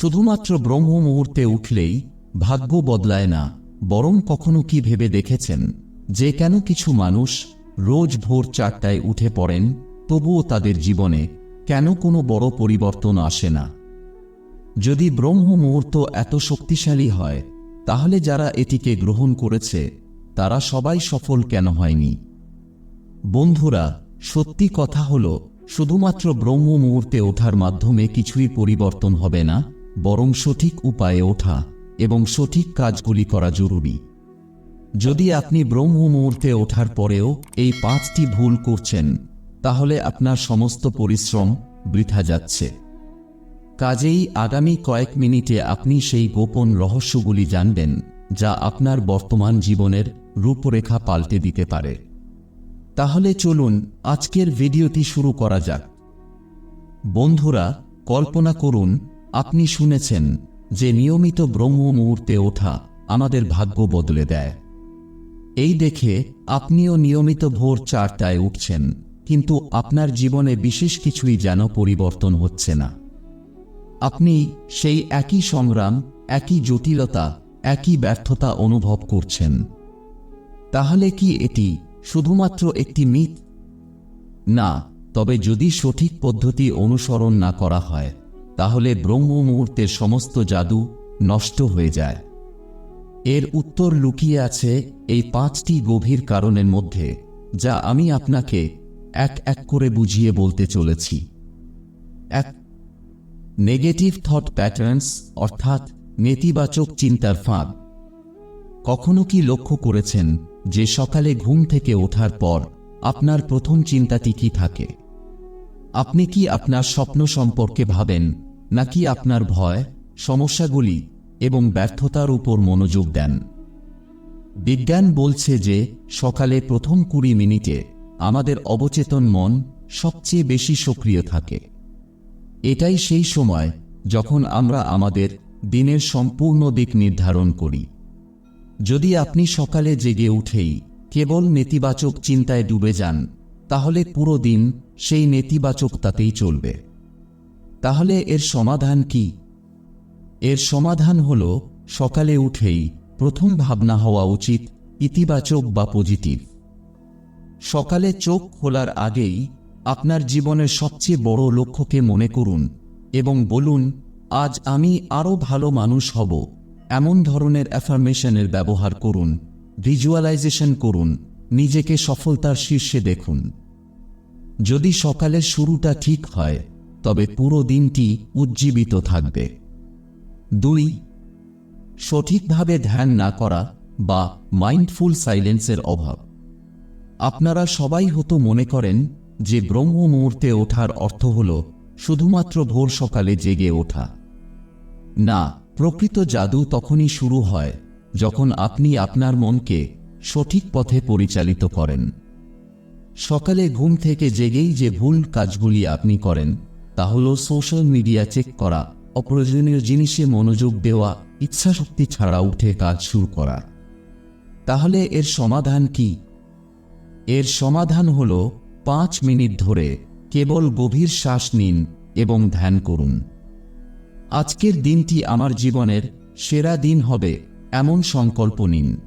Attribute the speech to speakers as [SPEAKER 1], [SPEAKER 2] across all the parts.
[SPEAKER 1] শুধুমাত্র ব্রহ্ম মুহূর্তে উঠলেই ভাগ্য বদলায় না, বরং কখনো কি ভেবে দেখেছেন যে কেন কিছু মানুষ রোজ ভোর চারটায় উঠে পড়েন, তবুও তাদের জীবনে কেন কোনো বড় পরিবর্তন আসে না? যদি ব্রহ্ম মুহূর্ত এত শক্তিশালী হয়, তাহলে যারা এটিকে গ্রহণ করেছে, তারা সবাই সফল কেন হয়নি? বন্ধুরা, সত্যি কথা হল, শুধুমাত্র ব্রহ্ম মুহূর্তে ওঠার মাধ্যমে কিছুই পরিবর্তন হবে না বরং সঠিক উপায়ে ওঠা এবং সঠিক কাজগুলি করা জরুরি। যদি আপনি ব্রহ্ম মুহূর্তে ওঠার পরেও এই পাঁচটি ভুল করছেন, তাহলে আপনার সমস্ত পরিশ্রম বৃথা যাচ্ছে। কাজেই আগামী কয়েক মিনিটে আপনি সেই গোপন রহস্যগুলি জানবেন, যা আপনার বর্তমান জীবনের রূপরেখা পাল্টে দিতে পারে। তাহলে চলুন আজকের ভিডিওটি শুরু করা যাক। বন্ধুরা, কল্পনা করুন আপনি শুনেছেন যে নিয়মিত ব্রহ্ম মুহূর্তে ওঠা আমাদের ভাগ্য বদলে দেয়। এই দেখে আপনিও নিয়মিত ভোর চারটায় উঠছেন, কিন্তু আপনার জীবনে বিশেষ কিছুই যেন পরিবর্তন হচ্ছে না। আপনি সেই একই সংগ্রাম, একই জটিলতা, একই ব্যর্থতা অনুভব করছেন। তাহলে কি এটি শুধুমাত্র একটি মিথ? না, তবে যদি সঠিক পদ্ধতি অনুসরণ না করা হয় তাহলে ব্রহ্ম মুহূর্তের সমস্ত জাদু নষ্ট হয়ে যায়। এর উত্তর লুকিয়ে আছে এই পাঁচটি গভীর কারণের মধ্যে, যা আমি আপনাকে এক এক করে বুঝিয়ে বলতে চলেছি। এক নেগেটিভ থট প্যাটার্নস অর্থাৎ নেতিবাচক চিন্তার ফাঁদ। কখনো কি লক্ষ্য করেছেন যে সকালে ঘুম থেকে ওঠার পর আপনার প্রথম চিন্তাটি কি থাকে? আপনি কি আপনার স্বপ্ন সম্পর্কে ভাবেন নাকি আপনার ভয়, সমস্যাগুলি এবং ব্যর্থতার উপর মনোযোগ দেন। বিজ্ঞান বলছে যে সকালে প্রথম কুড়ি মিনিটে আমাদের অবচেতন মন সবচেয়ে বেশি সক্রিয় থাকে। এটাই সেই সময় যখন আমরা আমাদের দিনের সম্পূর্ণ দিক নির্ধারণ করি। যদি আপনি সকালে জেগে উঠেই কেবল নেতিবাচক চিন্তায় ডুবে যান, তাহলে পুরো দিন সেই নেতিবাচকতাতেই চলবে। তাহলে এর সমাধান কি? এর সমাধান হল, সকালে উঠেই প্রথম ভাবনা হওয়া উচিত, ইতিবাচক বা পজিটিভ। সকালে চোখ খোলার আগেই আপনার জীবনের সবচেয়ে বড় লক্ষ্যকে মনে করুন এবং বলুন, আজ আমি আরও ভালো মানুষ হব। এমন ধরনের অ্যাফার্মেশনের ব্যবহার করুন ভিজুয়ালাইজেশন করুন, নিজেকে সফলতার শীর্ষে দেখুন। যদি সকালের শুরুটা ঠিক হয় তবে পুরো দিনটি উজ্জীবিত থাকবে। দুই, সঠিকভাবে ধ্যান না করা বা মাইন্ডফুল সাইলেন্সের অভাব। আপনারা সবাই হতো মনে করেন যে ব্রহ্ম মুহূর্তে ওঠার অর্থ হল শুধুমাত্র ভোর সকালে জেগে ওঠা। না, প্রকৃত জাদু তখনই শুরু হয় যখন আপনি আপনার মনকে সঠিক পথে পরিচালিত করেন। সকালে ঘুম থেকে জেগেই যে ভুল কাজগুলি আপনি করেন তা হল সোশ্যাল মিডিয়া চেক করা, অপ্রয়োজনীয় জিনিসে মনোযোগ দেওয়া, ইচ্ছাশক্তি ছাড়া উঠে কাজ শুরু করা। তাহলে এর সমাধান কি? এর সমাধান হল পাঁচ মিনিট ধরে কেবল গভীর শ্বাস নিন এবং ধ্যান করুন। আজকের দিনটি আমার জীবনের সেরা দিন হবে, এমন সংকল্প নিন।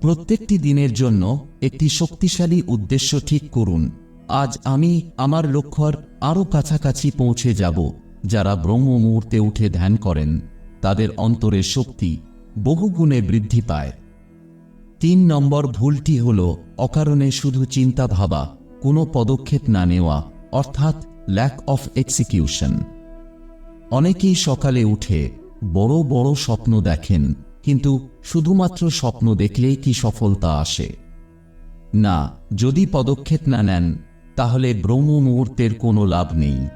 [SPEAKER 1] প্রত্যেকটি দিনের জন্য একটি শক্তিশালী উদ্দেশ্য ঠিক করুন। আজ আমি আমার লক্ষ্যর আরও কাছাকাছি পৌঁছে যাব, যারা ব্রহ্ম মুহূর্তে উঠে ধ্যান করেন, তাদের অন্তরের শক্তি বহুগুণে বৃদ্ধি পায়। তিন নম্বর ভুলটি হল অকারণে শুধু চিন্তা ভাবা, কোনো পদক্ষেপ না নেওয়া, অর্থাৎ ল্যাক অফ এক্সিকিউশন অনেকেই সকালে উঠে বড় বড় স্বপ্ন দেখেন, কিন্তু শুধুমাত্র স্বপ্ন দেখলেই কি সফলতা আসে? না, যদি পদক্ষেপ না নেন তাহলে ব্রহ্ম মুহূর্তের কোনো লাভ নেই।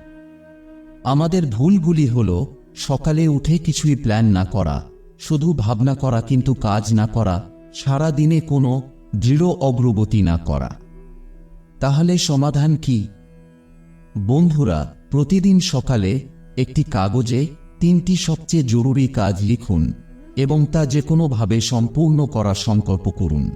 [SPEAKER 1] আমাদের ভুলগুলি হল, সকালে উঠে কিছুই প্ল্যান না করা, শুধু ভাবনা করা কিন্তু কাজ না করা সারা দিনে কোনো দৃঢ় অগ্রগতি না করা। তাহলে সমাধান কি? বন্ধুরা, প্রতিদিন সকালে একটি কাগজে তিনটি সবচেয়ে জরুরি কাজ লিখুন এবং তা যে কোনোভাবে সম্পূর্ণ করার সংকল্প করুন।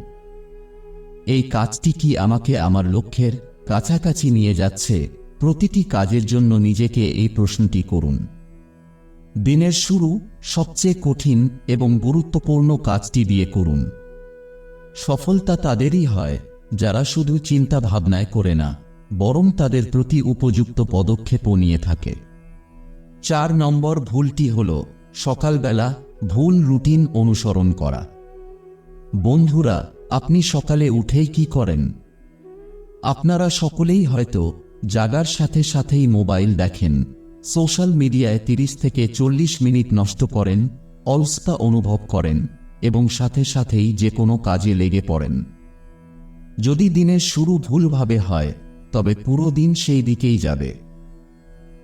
[SPEAKER 1] এই কাজটি কি আমাকে আমার লক্ষ্যের কাছাকাছি নিয়ে যাচ্ছে প্রতিটি কাজের জন্য নিজেকে এই প্রশ্নটি করুন। দিনের শুরু সবচেয়ে কঠিন এবং গুরুত্বপূর্ণ কাজটি দিয়ে করুন। সফলতা তাদেরই হয় যারা শুধু চিন্তা ভাবনায় করে না, বরং তাদের প্রতি উপযুক্ত পদক্ষেপও নিয়ে থাকে। চার নম্বর ভুলটি হল সকালবেলা ভুল রুটিন অনুসরণ করা। বন্ধুরা, আপনি সকালে উঠেই কি করেন? আপনারা সকলেই হয়তো জাগার সাথে সাথেই মোবাইল দেখেন। সোশ্যাল মিডিয়ায় তিরিশ থেকে চল্লিশ মিনিট নষ্ট করেন অলসতা অনুভব করেন এবং সাথে সাথেই যে কোনো কাজে লেগে পড়েন। যদি দিনের শুরু ভুলভাবে হয়, তবে পুরো দিন সেই দিকেই যাবে।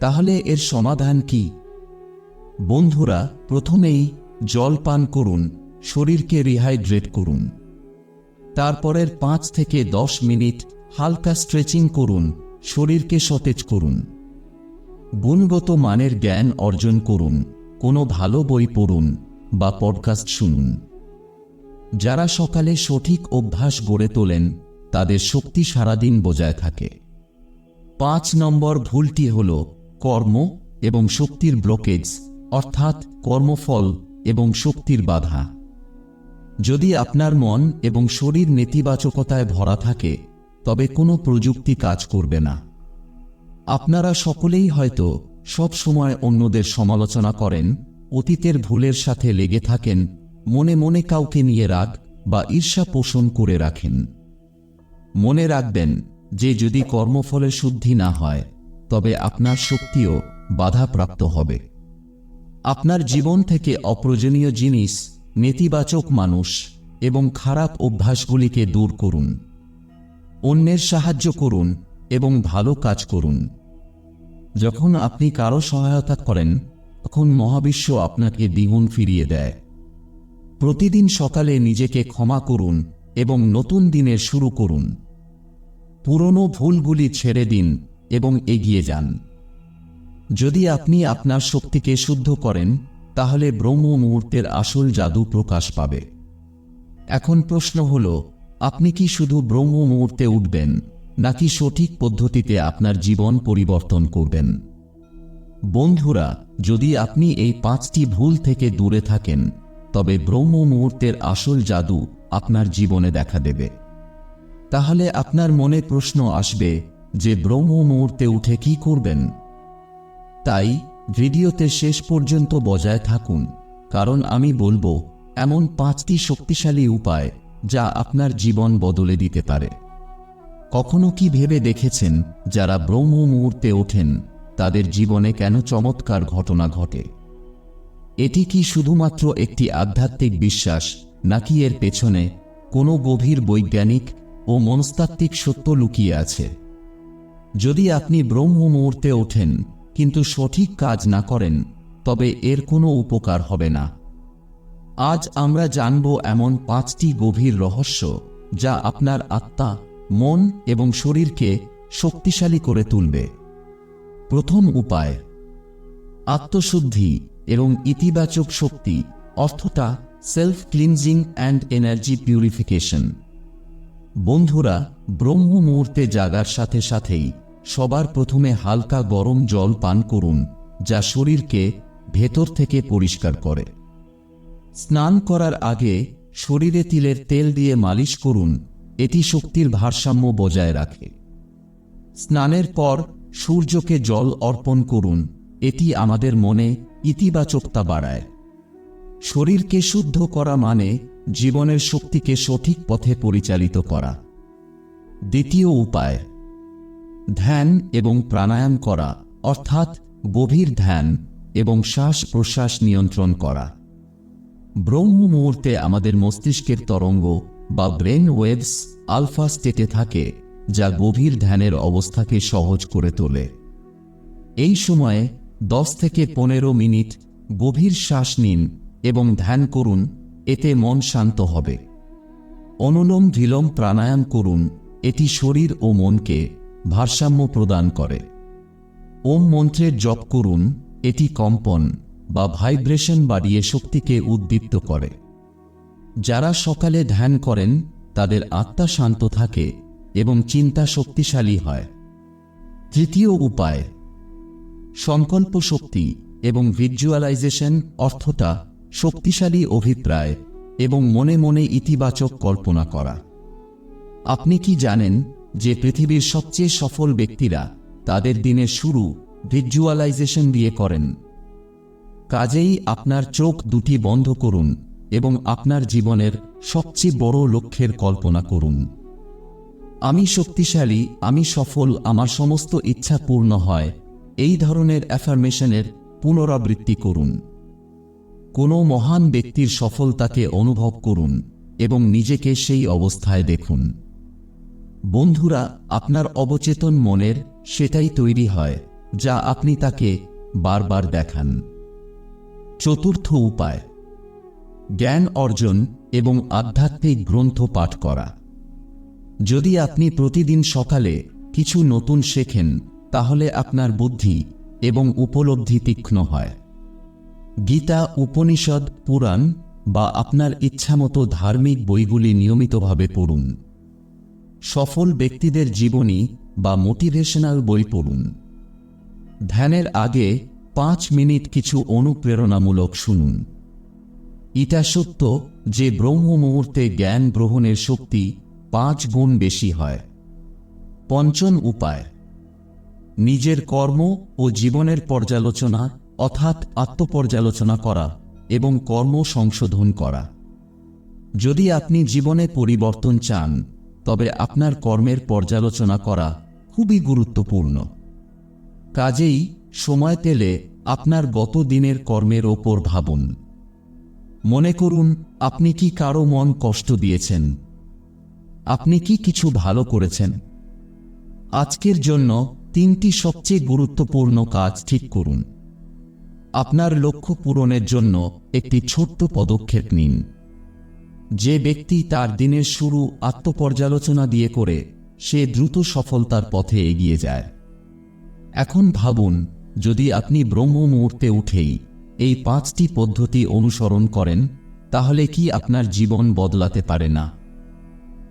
[SPEAKER 1] তাহলে এর সমাধান কি? বন্ধুরা, প্রথমেই জল পান করুন, শরীরকে রিহাইড্রেট করুন। তারপরের পাঁচ থেকে দশ মিনিট হালকা স্ট্রেচিং করুন, শরীরকে সতেজ করুন। গুণগত মানের জ্ঞান অর্জন করুন, কোনো ভালো বই পড়ুন বা পডকাস্ট শুনুন। যারা সকালে সঠিক অভ্যাস গড়ে তোলেন, তাদের শক্তি সারাদিন বজায় থাকে। পাঁচ নম্বর ভুলটি হল কর্ম এবং শক্তির ব্লকেজ, অর্থাৎ কর্মফল এবং শক্তির বাধা। যদি আপনার মন এবং শরীর নেতিবাচকতায় ভরা থাকে তবে কোনো প্রযুক্তি কাজ করবে না। আপনারা সকলেই হয়তো সব সময় অন্যদের সমালোচনা করেন, অতীতের ভুলের সাথে লেগে থাকেন, মনে মনে কাউকে নিয়ে রাগ বা ঈর্ষা পোষণ করে রাখেন। মনে রাখবেন যে যদি কর্মফলে শুদ্ধি না হয়, তবে আপনার শক্তিও বাধাপ্রাপ্ত হবে। আপনার জীবন থেকে অপ্রয়োজনীয় জিনিস, নেতিবাচক মানুষ এবং খারাপ অভ্যাসগুলিকে দূর করুন। অন্যের সাহায্য করুন এবং ভালো কাজ করুন। যখন আপনি কারও সহায়তা করেন, তখন মহাবিশ্ব আপনাকে দ্বিগুণ ফিরিয়ে দেয়। প্রতিদিন সকালে নিজেকে ক্ষমা করুন এবং নতুন দিনের শুরু করুন। পুরনো ভুলগুলি ছেড়ে দিন এবং এগিয়ে যান। যদি আপনি আপনার শক্তিকে শুদ্ধ করেন, তাহলে ব্রহ্ম মুহূর্তের আসল জাদু প্রকাশ পাবে। এখন প্রশ্ন হল আপনি কি শুধু ব্রহ্ম মুহূর্তে উঠবেন, নাকি সঠিক পদ্ধতিতে আপনার জীবন পরিবর্তন করবেন? বন্ধুরা, যদি আপনি এই পাঁচটি ভুল থেকে দূরে থাকেন, তবে ব্রহ্ম মুহূর্তের আসল জাদু আপনার জীবনে দেখা দেবে। তাহলে আপনার মনে প্রশ্ন আসবে যে ব্রহ্ম মুহূর্তে উঠে কি করবেন? তাই ভিডিওতে শেষ পর্যন্ত বজায় থাকুন, কারণ আমি বলব, এমন পাঁচটি শক্তিশালী উপায় যা আপনার জীবন বদলে দিতে পারে। কখনো কি ভেবে দেখেছেন, যারা ব্রহ্ম মুহূর্তে ওঠেন, তাদের জীবনে কেন চমৎকার ঘটনা ঘটে? এটি কি শুধুমাত্র একটি আধ্যাত্মিক বিশ্বাস, নাকি এর পেছনে কোনো গভীর বৈজ্ঞানিক ও মনস্তাত্ত্বিক সত্য লুকিয়ে আছে? যদি আপনি ব্রহ্ম মুহূর্তে ওঠেন, কিন্তু সঠিক কাজ না করেন, তবে এর কোনো উপকার হবে না। আজ আমরা জানব এমন পাঁচটি গভীর রহস্য যা আপনার আত্মা, মন এবং শরীরকে শক্তিশালী করে তুলবে। প্রথম উপায়, আত্মশুদ্ধি এবং ইতিবাচক শক্তি, অর্থটা self cleansing and energy purification বন্ধুরা ব্রহ্ম মুহূর্তে জাগার সাথে সাথেই সবার প্রথমে হালকা গরম জল পান করুন, যা শরীরকে ভেতর থেকে পরিষ্কার করে। স্নান করার আগে শরীরে তিলের তেল দিয়ে মালিশ করুন, এটি শক্তির ভারসাম্য বজায় রাখে। স্নানের পর সূর্যকে জল অর্পণ করুন, এটি আমাদের মনে ইতিবাচকতা বাড়ায়। শরীরকে শুদ্ধ করা মানে জীবনের শক্তিকে সঠিক পথে পরিচালিত করা। দ্বিতীয় উপায়, ধ্যান এবং প্রাণায়াম করা, অর্থাৎ গভীর ধ্যান এবং শ্বাস প্রশ্বাস নিয়ন্ত্রণ করা। ব্রহ্ম মুহূর্তে আমাদের মস্তিষ্কের তরঙ্গ বা ব্রেন ওয়েভস আলফা স্টেটে থাকে, যা গভীর ধ্যানের অবস্থাকে সহজ করে তোলে। এই সময়ে দশ থেকে পনেরো মিনিট গভীর শ্বাস নিন এবং ধ্যান করুন, এতে মন শান্ত হবে। অনুলোম বিলোম প্রাণায়াম করুন, এটি শরীর ও মনকে ভারসাম্য প্রদান করে। ওম মন্ত্রের জপ করুন, এটি কম্পন। বা ভাইব্রেশন বাড়িয়ে শক্তিকে উদ্দীপ্ত করে। যারা সকালে ধ্যান করেন, তাদের আত্মা শান্ত থাকে এবং চিন্তা শক্তিশালী হয়। তৃতীয় উপায়, সংকল্প শক্তি এবং ভিজুয়ালাইজেশন অর্থটা শক্তিশালী অভিপ্রায় এবং মনে মনে ইতিবাচক কল্পনা করা। আপনি কি জানেন যে পৃথিবীর সবচেয়ে সফল ব্যক্তিরা তাদের দিনের শুরু ভিজুয়ালাইজেশন দিয়ে করেন? কাজেই আপনার চোখ দুটি বন্ধ করুন এবং আপনার জীবনের সবচেয়ে বড় লক্ষ্যের কল্পনা করুন। আমি শক্তিশালী, আমি সফল, আমার সমস্ত ইচ্ছা পূর্ণ হয়, এই ধরনের অ্যাফার্মেশনের পুনরাবৃত্তি করুন। কোনো মহান ব্যক্তির সফলতাকে অনুভব করুন এবং নিজেকে সেই অবস্থায় দেখুন। বন্ধুরা, আপনার অবচেতন মনের সেটাই তৈরি হয়, যা আপনি তাকে বারবার দেখান। চতুর্থ উপায়, জ্ঞান অর্জন এবং আধ্যাত্মিক গ্রন্থ পাঠ করা। যদি আপনি প্রতিদিন সকালে কিছু নতুন শেখেন, তাহলে আপনার বুদ্ধি এবং উপলব্ধি তীক্ষ্ণ হয়। গীতা, উপনিষদ, পুরাণ বা আপনার ইচ্ছামতো ধার্মিক বইগুলি নিয়মিতভাবে পড়ুন। সফল ব্যক্তিদের জীবনী বা মোটিভেশনাল বই পড়ুন। ধ্যানের আগে পাঁচ মিনিট কিছু অনুপ্রেরণামূলক শুনুন। এটা সত্য যে ব্রহ্ম মুহূর্তে জ্ঞান গ্রহণের শক্তি পাঁচ গুণ বেশি হয়। পঞ্চম উপায়। নিজের কর্ম ও জীবনের পর্যালোচনা অর্থাৎ আত্মপর্যালোচনা করা এবং কর্ম সংশোধন করা। যদি আপনি জীবনে পরিবর্তন চান, তবে আপনার কর্মের পর্যালোচনা করা খুবই গুরুত্বপূর্ণ। কাজেই সময় পেলে আপনার গত দিনের কর্মের ওপর ভাবুন। মনে করুন, আপনি কি কারও মন কষ্ট দিয়েছেন? আপনি কি কিছু ভালো করেছেন? আজকের জন্য তিনটি সবচেয়ে গুরুত্বপূর্ণ কাজ ঠিক করুন। আপনার লক্ষ্য পূরণের জন্য একটি ছোট্ট পদক্ষেপ নিন। যে ব্যক্তি তার দিনের শুরু আত্মপর্যালোচনা দিয়ে করে, সে দ্রুত সফলতার পথে এগিয়ে যায়। এখন ভাবুন যদি আপনি ব্রহ্ম মুহূর্তে উঠেই এই পাঁচটি পদ্ধতি অনুসরণ করেন, তাহলে কি আপনার জীবন বদলাতে পারে না?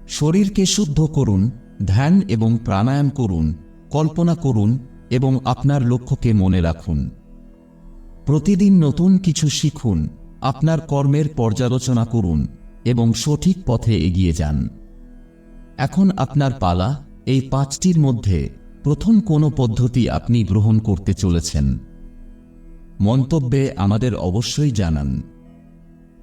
[SPEAKER 1] শরীরকে শুদ্ধ করুন, ধ্যান এবং প্রাণায়াম করুন, কল্পনা করুন এবং আপনার লক্ষ্যকে মনে রাখুন। প্রতিদিন নতুন কিছু শিখুন, আপনার কর্মের পর্যালোচনা করুন এবং সঠিক পথে এগিয়ে যান। এখন আপনার পালা এই পাঁচটির মধ্যে প্রথম কোন পদ্ধতি আপনি গ্রহণ করতে চলেছেন। মন্তব্যে আমাদের অবশ্যই জানান।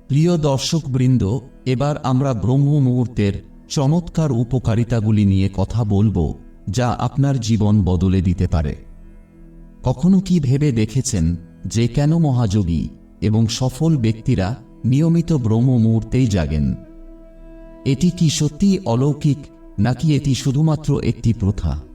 [SPEAKER 1] প্রিয় দর্শকবৃন্দ, এবার আমরা ব্রহ্ম মুহূর্তের চমৎকার উপকারিতাগুলি নিয়ে কথা বলব, যা আপনার জীবন বদলে দিতে পারে। কখনো কি ভেবে দেখেছেন যে কেন মহাযোগী এবং সফল ব্যক্তিরা নিয়মিত ব্রহ্ম মুহূর্তেই জাগেন? এটি কি সত্যিই অলৌকিক, নাকি এটি শুধুমাত্র একটি প্রথা?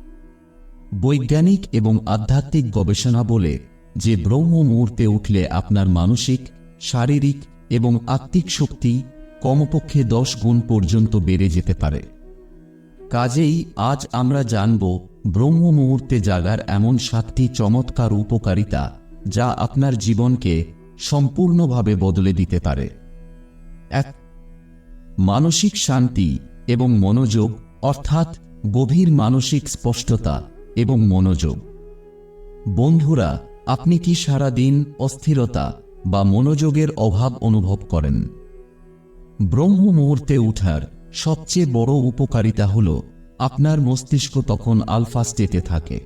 [SPEAKER 1] বৈজ্ঞানিক এবং আধ্যাত্মিক গবেষণা বলে যে ব্রহ্ম মুহূর্তে উঠলে আপনার মানসিক, শারীরিক এবং আত্মিক শক্তি কমপক্ষে দশ গুণ পর্যন্ত বেড়ে যেতে পারে। কাজেই আজ আমরা জানব ব্রহ্ম মুহূর্তে জাগার এমন সাতটি চমৎকার উপকারিতা যা আপনার জীবনকে সম্পূর্ণভাবে বদলে দিতে পারে। এক, মানসিক শান্তি এবং মনোযোগ অর্থাৎ গভীর মানসিক স্পষ্টতা। এবং মনোযোগ। বন্ধুরা, আপনি কি সারাদিন অস্থিরতা বা মনোযোগের অভাব অনুভব করেন? ব্রহ্ম মুহূর্তে উঠার সবচেয়ে বড় উপকারিতা হল আপনার মস্তিষ্ক তখন আলফা স্টেটে থাকে।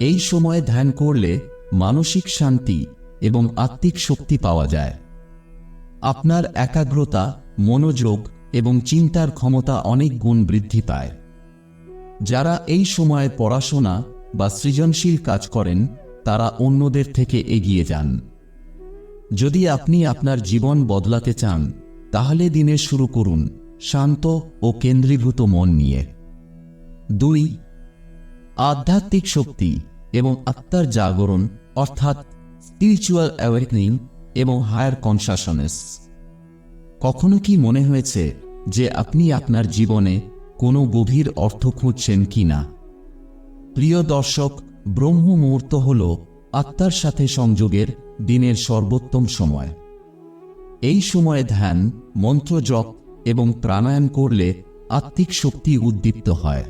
[SPEAKER 1] এই সময় ধ্যান করলে মানসিক শান্তি এবং আত্মিক শক্তি পাওয়া যায়। আপনার একাগ্রতা, মনোযোগ এবং চিন্তার ক্ষমতা অনেক গুণ বৃদ্ধি পায়। যারা এই সময়ে পড়াশোনা বা সৃজনশীল কাজ করেন, তারা অন্যদের থেকে এগিয়ে যান। যদি আপনি আপনার জীবন বদলাতে চান, তাহলে দিনের শুরু করুন শান্ত ও কেন্দ্রীভূত মন নিয়ে। দুই, আধ্যাত্মিক শক্তি এবং আত্মার জাগরণ, অর্থাৎ স্পিরিচুয়াল অ্যাওয়েকনিং এবং হায়ার কনসাসনেস কখনো কি মনে হয়েছে যে আপনি আপনার জীবনে কোনো গভীর অর্থ খুঁজছেন কি না প্রিয় দর্শক ব্রহ্ম মুহূর্ত হল আত্মার সাথে সংযোগের দিনের সর্বোত্তম সময়। এই সময়ে ধ্যান, মন্ত্র জপ এবং প্রাণায়াম করলে আত্মিক শক্তি উদ্দীপ্ত হয়।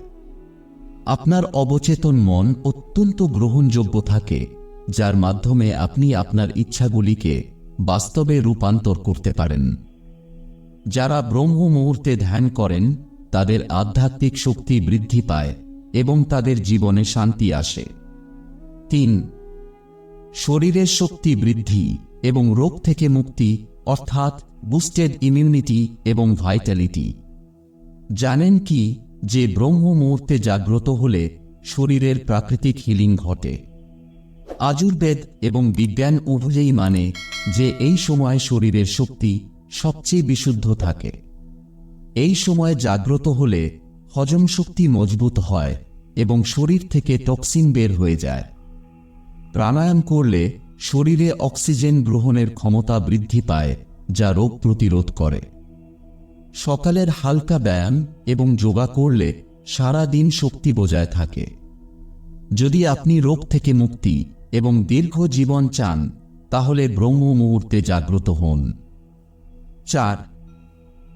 [SPEAKER 1] আপনার অবচেতন মন অত্যন্ত গ্রহণযোগ্য থাকে, যার মাধ্যমে আপনি আপনার ইচ্ছাগুলিকে বাস্তবে রূপান্তর করতে পারেন। যারা ব্রহ্ম মুহূর্তে ধ্যান করেন তাদের আধ্যাত্মিক শক্তি বৃদ্ধি পায় এবং তাদের জীবনে শান্তি আসে। তিন, শরীরের শক্তি বৃদ্ধি এবং রোগ থেকে মুক্তি, অর্থাৎ বুস্টেড ইমিউনিটি এবং ভাইটালিটি জানেন কি যে ব্রহ্ম মুহূর্তে জাগ্রত হলে শরীরের প্রাকৃতিক হিলিং ঘটে। আজুর্বেদ এবং বিজ্ঞান উভয়েই মানে যে এই সময় শরীরের শক্তি সবচেয়ে বিশুদ্ধ থাকে। এই সময় জাগ্রত হলে হজম শক্তি মজবুত হয় এবং শরীর থেকে টক্সিন বের হয়ে যায়। প্রাণায়াম করলে শরীরে অক্সিজেন গ্রহণের ক্ষমতা বৃদ্ধি পায়, যা রোগ প্রতিরোধ করে। সকালের হালকা ব্যায়াম এবং যোগা করলে সারা দিন শক্তি বজায় থাকে। যদি আপনি রোগ থেকে মুক্তি এবং দীর্ঘ জীবন চান, তাহলে ব্রহ্ম মুহূর্তে জাগ্রত হন। চার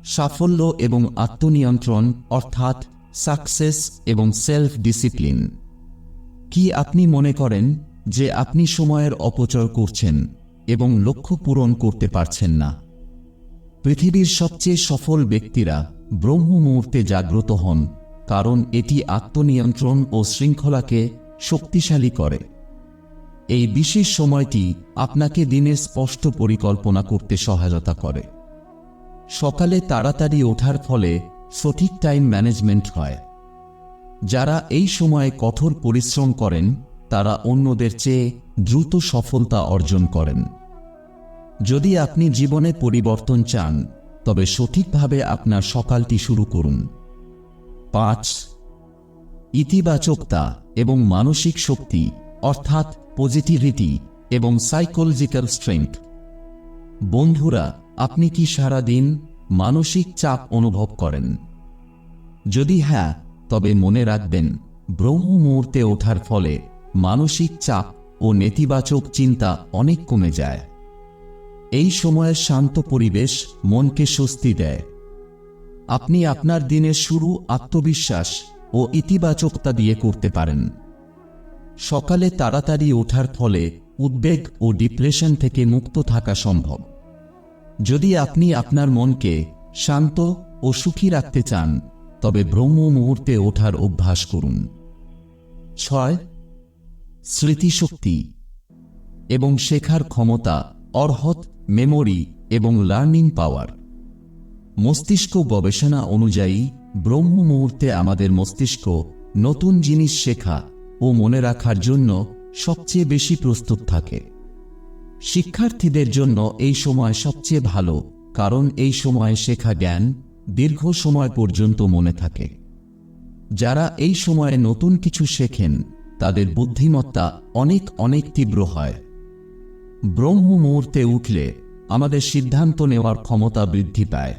[SPEAKER 1] সাফল্য এবং আত্মনিয়ন্ত্রণ, অর্থাৎ সাকসেস এবং সেলফ ডিসিপ্লিন কি আপনি মনে করেন যে আপনি সময়ের অপচয় করছেন এবং লক্ষ্য পূরণ করতে পারছেন না? পৃথিবীর সবচেয়ে সফল ব্যক্তিরা ব্রহ্ম মুহূর্তে জাগ্রত হন, কারণ এটি আত্মনিয়ন্ত্রণ ও শৃঙ্খলাকে শক্তিশালী করে। এই বিশেষ সময়টি আপনাকে দিনের স্পষ্ট পরিকল্পনা করতে সহায়তা করে। সকালে তাড়াতাড়ি ওঠার ফলে সঠিক টাইম ম্যানেজমেন্ট হয়। যারা এই সময়ে কঠোর পরিশ্রম করেন, তারা অন্যদের চেয়ে দ্রুত সফলতা অর্জন করেন। যদি আপনি জীবনে পরিবর্তন চান, তবে সঠিকভাবে আপনার সকালটি শুরু করুন। পাঁচ, ইতিবাচকতা এবং মানসিক শক্তি, অর্থাৎ পজিটিভিটি এবং সাইকোলজিক্যাল স্ট্রেংথ। বন্ধুরা আপনি কি সারাদিন মানসিক চাপ অনুভব করেন? যদি হ্যাঁ তবে মনে রাখবেন, ব্রহ্ম মুহূর্তে ওঠার ফলে মানসিক চাপ ও নেতিবাচক চিন্তা অনেক কমে যায়। এই সময়ের শান্ত পরিবেশ মনকে স্বস্তি দেয়। আপনি আপনার দিনের শুরু আত্মবিশ্বাস ও ইতিবাচকতা দিয়ে করতে পারেন। সকালে তাড়াতাড়ি ওঠার ফলে উদ্বেগ ও ডিপ্রেশন থেকে মুক্ত থাকা সম্ভব। যদি আপনি আপনার মনকে শান্ত ও সুখী রাখতে চান, তবে ব্রহ্ম মুহূর্তে ওঠার অভ্যাস করুন। ছয়, স্মৃতিশক্তি এবং শেখার ক্ষমতা, অর্হত মেমোরি এবং লার্নিং পাওয়ার মস্তিষ্ক গবেষণা অনুযায়ী, ব্রহ্ম মুহূর্তে আমাদের মস্তিষ্ক নতুন জিনিস শেখা ও মনে রাখার জন্য সবচেয়ে বেশি প্রস্তুত থাকে। শিক্ষার্থীদের জন্য এই সময় সবচেয়ে ভালো, কারণ এই সময়ে শেখা জ্ঞান দীর্ঘ সময় পর্যন্ত মনে থাকে। যারা এই সময়ে নতুন কিছু শেখেন, তাদের বুদ্ধিমত্তা অনেক অনেক তীব্র হয়। ব্রহ্ম মুহূর্তে উঠলে আমাদের সিদ্ধান্ত নেওয়ার ক্ষমতা বৃদ্ধি পায়।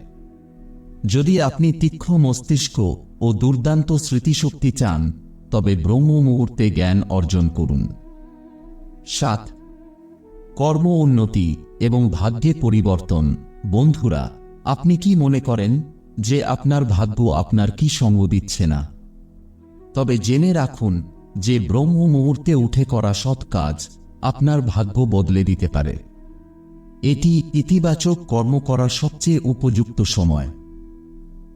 [SPEAKER 1] যদি আপনি তীক্ষ্ণ মস্তিষ্ক ও দুর্দান্ত স্মৃতিশক্তি চান, তবে ব্রহ্ম মুহূর্তে জ্ঞান অর্জন করুন। সাত কর্ম উন্নতি এবং ভাগ্যে পরিবর্তন। বন্ধুরা, আপনি কি মনে করেন যে আপনার ভাগ্য আপনার কি সঙ্গ দিচ্ছে না? তবে জেনে রাখুন যে ব্রহ্ম মুহূর্তে উঠে করা সৎ কাজ আপনার ভাগ্য বদলে দিতে পারে। এটি ইতিবাচক কর্ম করার সবচেয়ে উপযুক্ত সময়।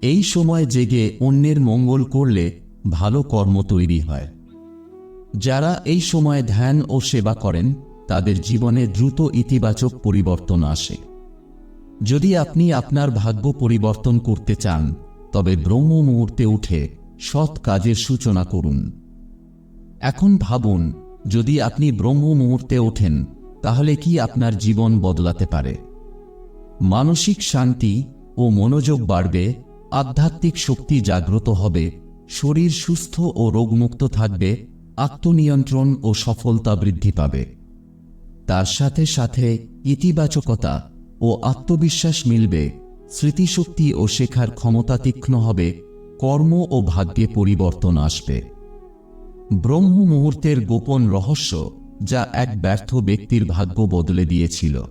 [SPEAKER 1] এই সময় জেগে অন্যের মঙ্গল করলে ভালো কর্ম তৈরি হয়। যারা এই সময় ধ্যান ও সেবা করেন তাদের জীবনে দ্রুত ইতিবাচক পরিবর্তন আসে। যদি আপনি আপনার ভাগ্য পরিবর্তন করতে চান, তবে ব্রহ্ম মুহূর্তে উঠে সৎ কাজের সূচনা করুন। এখন ভাবুন, যদি আপনি ব্রহ্ম মুহূর্তে ওঠেন, তাহলে কি আপনার জীবন বদলাতে পারে? মানসিক শান্তি ও মনোযোগ বাড়বে, আধ্যাত্মিক শক্তি জাগ্রত হবে, শরীর সুস্থ ও রোগমুক্ত থাকবে, আত্মনিয়ন্ত্রণ ও সফলতা বৃদ্ধি পাবে। তার সাথে সাথে ইতিবাচকতা ও আত্মবিশ্বাস মিলবে, স্মৃতিশক্তি ও শেখার ক্ষমতা তীক্ষ্ণ হবে, কর্ম ও ভাগ্যে পরিবর্তন আসবে। ব্রহ্ম মুহূর্তের গোপন রহস্য যা এক ব্যর্থ ব্যক্তির ভাগ্য বদলে দিয়েছিল।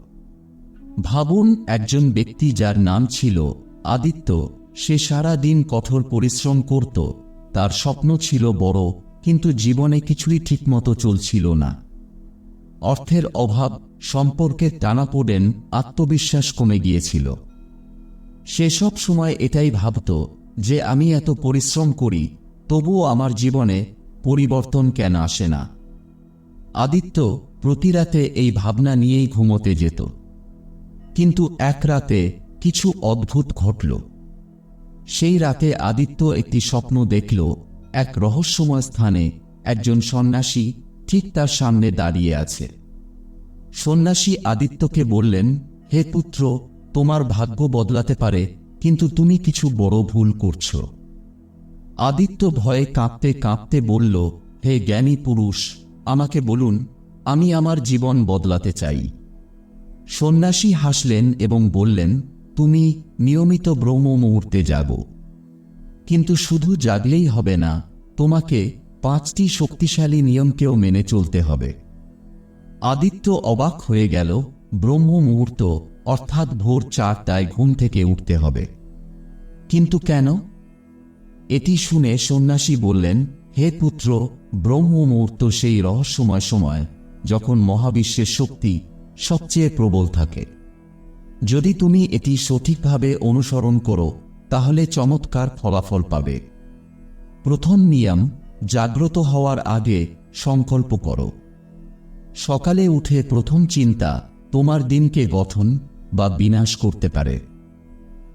[SPEAKER 1] ভাবুন, একজন ব্যক্তি যার নাম ছিল আদিত্য, সে সারা দিন কঠোর পরিশ্রম করত, তার স্বপ্ন ছিল বড়, কিন্তু জীবনে কিছুই ঠিকমতো চলছিল না। অর্থের অভাব সম্পর্কের টানাপোড়েন আত্মবিশ্বাস কমে গিয়েছিল। সে সব সময় এটাই ভাবত যে আমি এত পরিশ্রম করি, তবুও আমার জীবনে পরিবর্তন কেন আসে না। আদিত্য প্রতি রাতে এই ভাবনা নিয়েই ঘুমোতে যেত। কিন্তু এক রাতে কিছু অদ্ভুত ঘটল। সেই রাতে আদিত্য একটি স্বপ্ন দেখল এক রহস্যময় স্থানে একজন সন্ন্যাসী ঠিক তার সামনে দাঁড়িয়ে আছে। সন্ন্যাসী আদিত্যকে বললেন, হে পুত্র, তোমার ভাগ্য বদলাতে পারে, কিন্তু তুমি কিছু বড় ভুল করছ। আদিত্য ভয়ে কাঁপতে কাঁপতে বলল, হে জ্ঞানী পুরুষ, আমাকে বলুন, আমি আমার জীবন বদলাতে চাই। সন্ন্যাসী হাসলেন এবং বললেন, তুমি নিয়মিত ব্রহ্ম মুহূর্তে যাব। কিন্তু শুধু জাগলেই হবে না, তোমাকে পাঁচটি শক্তিশালী নিয়মকেও মেনে চলতে হবে। আদিত্য অবাক হয়ে গেল, ব্রহ্ম মুহূর্ত, অর্থাৎ ভোর চারটায় ঘুম থেকে উঠতে হবে। কিন্তু কেন? এটি শুনে সন্ন্যাসী বললেন, হে পুত্র, ব্রহ্ম মুহূর্ত সেই রহস্যময় সময় যখন মহাবিশ্বের শক্তি সবচেয়ে প্রবল থাকে। যদি তুমি এটি সঠিকভাবে অনুসরণ করো, তাহলে চমৎকার ফলাফল পাবে। প্রথম নিয়ম জাগ্রত হওয়ার আগে সংকল্প করো। সকালে উঠে প্রথম চিন্তা তোমার দিনকে গঠন বা বিনাশ করতে পারে।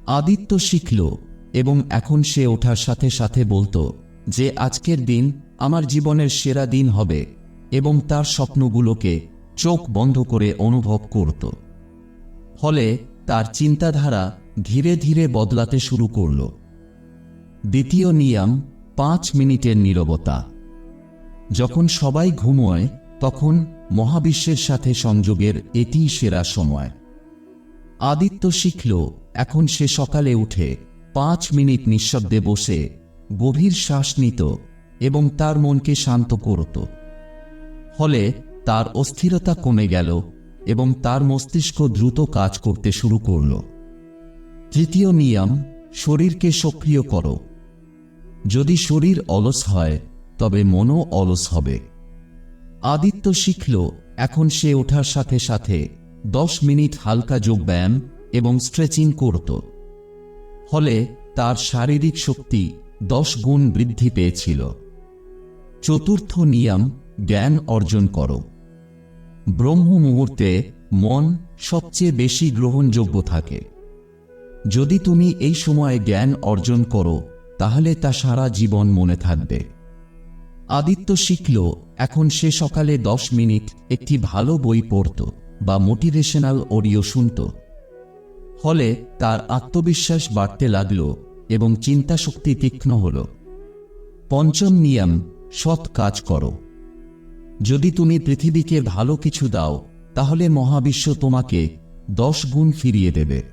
[SPEAKER 1] আদিত্য শিখল এবং এখন সে ওঠার সাথে সাথে বলতো যে আজকের দিন আমার জীবনের সেরা দিন হবে এবং তার স্বপ্নগুলোকে চোখ বন্ধ করে অনুভব করত। ফলে তার চিন্তাধারা ধীরে ধীরে বদলাতে শুরু করল। দ্বিতীয় নিয়ম পাঁচ মিনিটের নীরবতা। যখন সবাই ঘুমোয়, তখন মহাবিশ্বের সাথে সংযোগের এটিই সেরা সময়। আদিত্য শিখল, এখন সে সকালে উঠে পাঁচ মিনিট নিঃশব্দে বসে গভীর শ্বাস নিত এবং তার মনকে শান্ত করত। ফলে তার অস্থিরতা কমে গেল এবং তার মস্তিষ্ক দ্রুত কাজ করতে শুরু করল। তৃতীয় নিয়ম, শরীরকে সক্রিয় করো। যদি শরীর অলস হয়, তবে মনও অলস হবে। আদিত্য শিখল, এখন সে ওঠার সাথে সাথে দশ মিনিট হালকা যোগব্যায়াম এবং স্ট্রেচিং করত। ফলে তার শারীরিক শক্তি দশ গুণ বৃদ্ধি পেয়েছিল। চতুর্থ নিয়ম, জ্ঞান অর্জন করো। ব্রহ্ম মুহূর্তে মন সবচেয়ে বেশি গ্রহণযোগ্য থাকে। যদি তুমি এই সময়ে জ্ঞান অর্জন করো তাহলে তা সারা জীবন মনে থাকবে। আদিত্য শিখল, এখন সে সকালে দশ মিনিট একটি ভালো বই পড়ত বা মোটিভেশনাল অডিও শুনত। ফলে তার আত্মবিশ্বাস বাড়তে লাগল এবং চিন্তাশক্তি তীক্ষ্ণ হল। পঞ্চম নিয়ম, সৎ কাজ করো। যদি তুমি পৃথিবীকে ভালো কিছু দাও, তাহলে মহাবিশ্ব তোমাকে দশ গুণ ফিরিয়ে দেবে।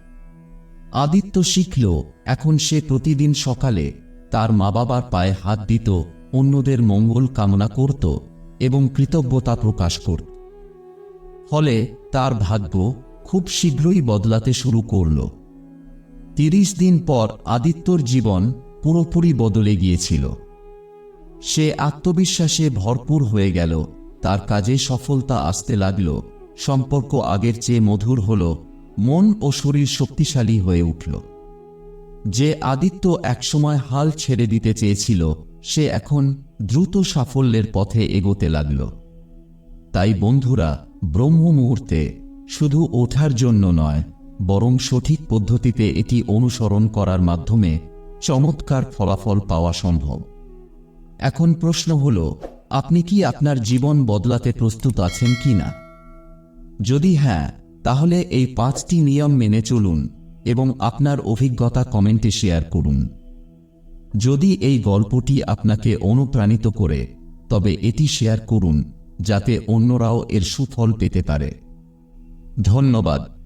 [SPEAKER 1] আদিত্য শিখল, এখন সে প্রতিদিন সকালে তার মা বাবার পায়ে হাত দিত, অন্যদের মঙ্গল কামনা করত এবং কৃতজ্ঞতা প্রকাশ করত। ফলে তার ভাগ্য খুব শীঘ্রই বদলাতে শুরু করল। তিরিশ দিন পর আদিত্যর জীবন পুরোপুরি বদলে গিয়েছিল। সে আত্মবিশ্বাসে ভরপুর হয়ে গেল, তার কাজে সফলতা আসতে লাগল, সম্পর্ক আগের চেয়ে মধুর হল মন ও শরীর শক্তিশালী হয়ে উঠল। যে আদিত্য একসময় হাল ছেড়ে দিতে চেয়েছিল, সে এখন দ্রুত সাফল্যের পথে এগোতে লাগল। তাই বন্ধুরা ব্রহ্ম মুহূর্তে শুধু ওঠার জন্য নয়, বরং সঠিক পদ্ধতিতে এটি অনুসরণ করার মাধ্যমে চমৎকার ফলাফল পাওয়া সম্ভব। এখন প্রশ্ন হল, আপনি কি আপনার জীবন বদলাতে প্রস্তুত আছেন কি না যদি হ্যাঁ তাহলে এই পাঁচটি নিয়ম মেনে চলুন এবং আপনার অভিজ্ঞতা কমেন্টে শেয়ার করুন। যদি এই গল্পটি আপনাকে অনুপ্রাণিত করে, তবে এটি শেয়ার করুন, যাতে অন্যরাও এর সুফল পেতে পারে। ধন্যবাদ।